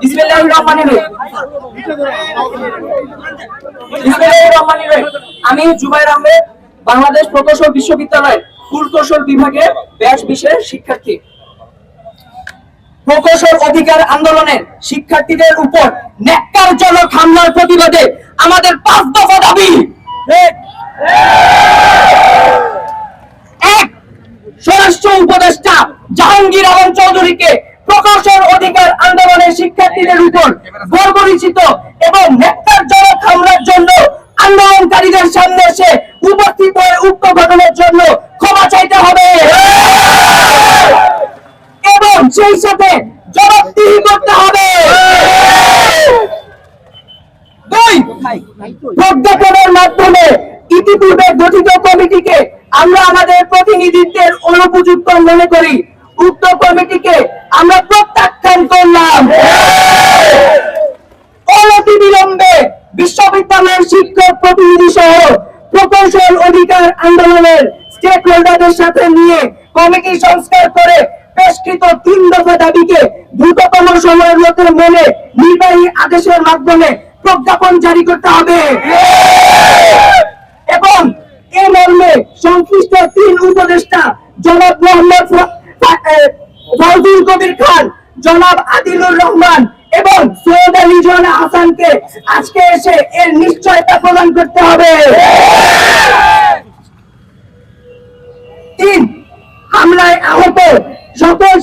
বিসমিল্লাহির রহমানির রহিম বিসমিল্লাহির রহমানির রহিম আমি জুবাইর আহমেদ, বাংলাদেশ প্রকৌশল বিশ্ববিদ্যালয়ের পুরকৌশল বিভাগে ব্যাচ বিশেষ শিক্ষার্থী। প্রকৌশল অধিকার আন্দোলনের শিক্ষার্থীদের উপর ন্যাক্কারজনক হামলার প্রতিবাদে আমাদের পাঁচ দফা দাবি। এক, স্বরাষ্ট্র উপদেষ্টা জাহাঙ্গীর আলম চৌধুরীকে প্রকৌশল অধিকার আন্দোলনের শিক্ষার্থীদের উপর বর্বরিচিত এবং ন্যাক্কারজনক হামলার জন্য আন্দোলনকারীদের সামনে এসে উপস্থিত হয়ে উক্ত ঘটনার জন্য ক্ষমা চাইতে হবে। এবং সেই সাথে জবাবদিহি করতে হবে। মাধ্যমে ইতিপূর্বে গঠিত কমিটিকে আমরা আমাদের প্রতিনিধিত্বের অনুপযুক্ত মনে করি। উক্ত কমিটিকে আমরা প্রত্যাখ্যান করলাম। অধিকার আন্দোলনের স্টেক হোল্ডারদের সাথে নিয়ে কমিটি সংস্কার করে পেশকৃত তিন দফা দাবিকে দ্রুততম সময়ের মধ্যে মেনে নির্বাহী আদেশের মাধ্যমে প্রজ্ঞাপন জারি করতে হবে। এবং এ মর্মে সংশ্লিষ্ট তিন উপদেষ্টা জনাব মোহাম্মদ ফ- ফা- কবির খান, জনাব আদিলুর রহমান এবং সৈয়দ আলী জোয়ানা হাসানকে আজকে এসে এর নিশ্চয়তা প্রদান করতে হবে।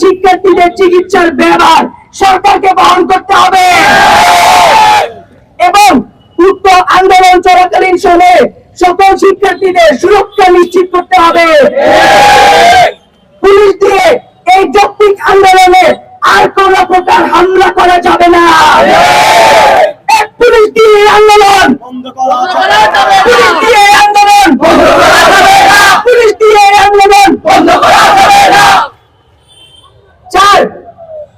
শিক্ষার্থীদের চিকিৎসার ব্যবহার সরকারকে বহন করতে হবে। এবং উক্ত আন্দোলন চলাকালীন সময়ে সকল শিক্ষার্থীদের সুরক্ষা নিশ্চিত করতে হবে। পুলিশ দিয়ে এই যৌক্তিক আন্দোলনে আর কোন প্রকার হামলা করা যাবে না। পুলিশ দিয়ে আন্দোলন। পুলিশ দিয়ে আন্দোলন। পুলিশ দিয়ে আন্দোলন। বন্ধ করা যাবে না চার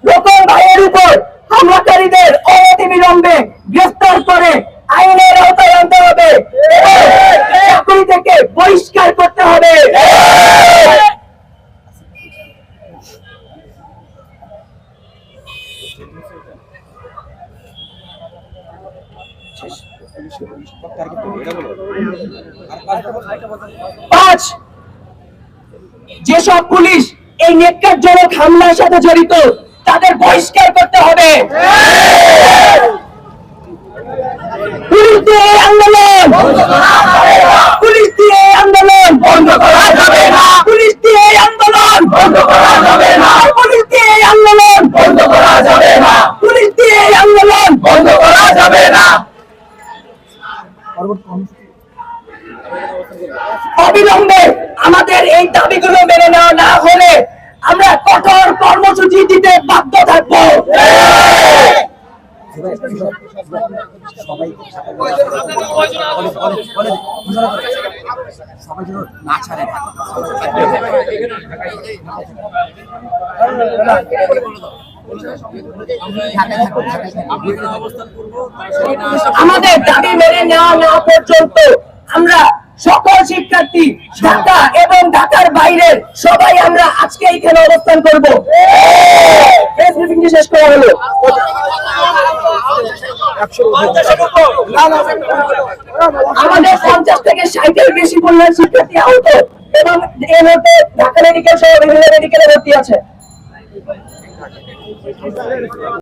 রতন ভাইয়ের উপর হামলাকারীদের অনতি বিলম্বে গ্রেফতার করে আইনের আওতায় আনতে হবে এবং চাকরি থেকে বহিষ্কার করতে হবে পাঁচ। যেসব পুলিশ এই নেককারজনক হামলার সাথে জড়িত তাদের বহিষ্কার করতে হবে। পুলিশ আন্দোলন পুলিশ দিয়ে এই আন্দোলন বন্ধ করা যাবে না পুলিশ দিয়ে এই আন্দোলন বন্ধ করা যাবে না পুলিশ দিয়ে এই আন্দোলন বন্ধ করা যাবে না পুলিশ দিয়ে এই আন্দোলন বন্ধ করা যাবে না অবিলম্বে আমাদের এই দাবিগুলো মেনে নেওয়া না হলে আমরা কঠোর কর্মসূচি দিতে বাধ্য থাকব। আমাদের দাবি মেনে নেওয়া না পর্যন্ত আমরা সকল শিক্ষার্থী, ঢাকা এবং ঢাকার বাইরের সবাই আমরা আজকে এখানে অবস্থান করব। শেষ করা হলো। আমাদের পঞ্চাশ থেকে ষাটের বেশি পরিমাণ শিক্ষার্থী আহত এবং এর মধ্যে ঢাকা মেডিকেল সহ বিভিন্ন মেডিকেলে ভর্তি আছে।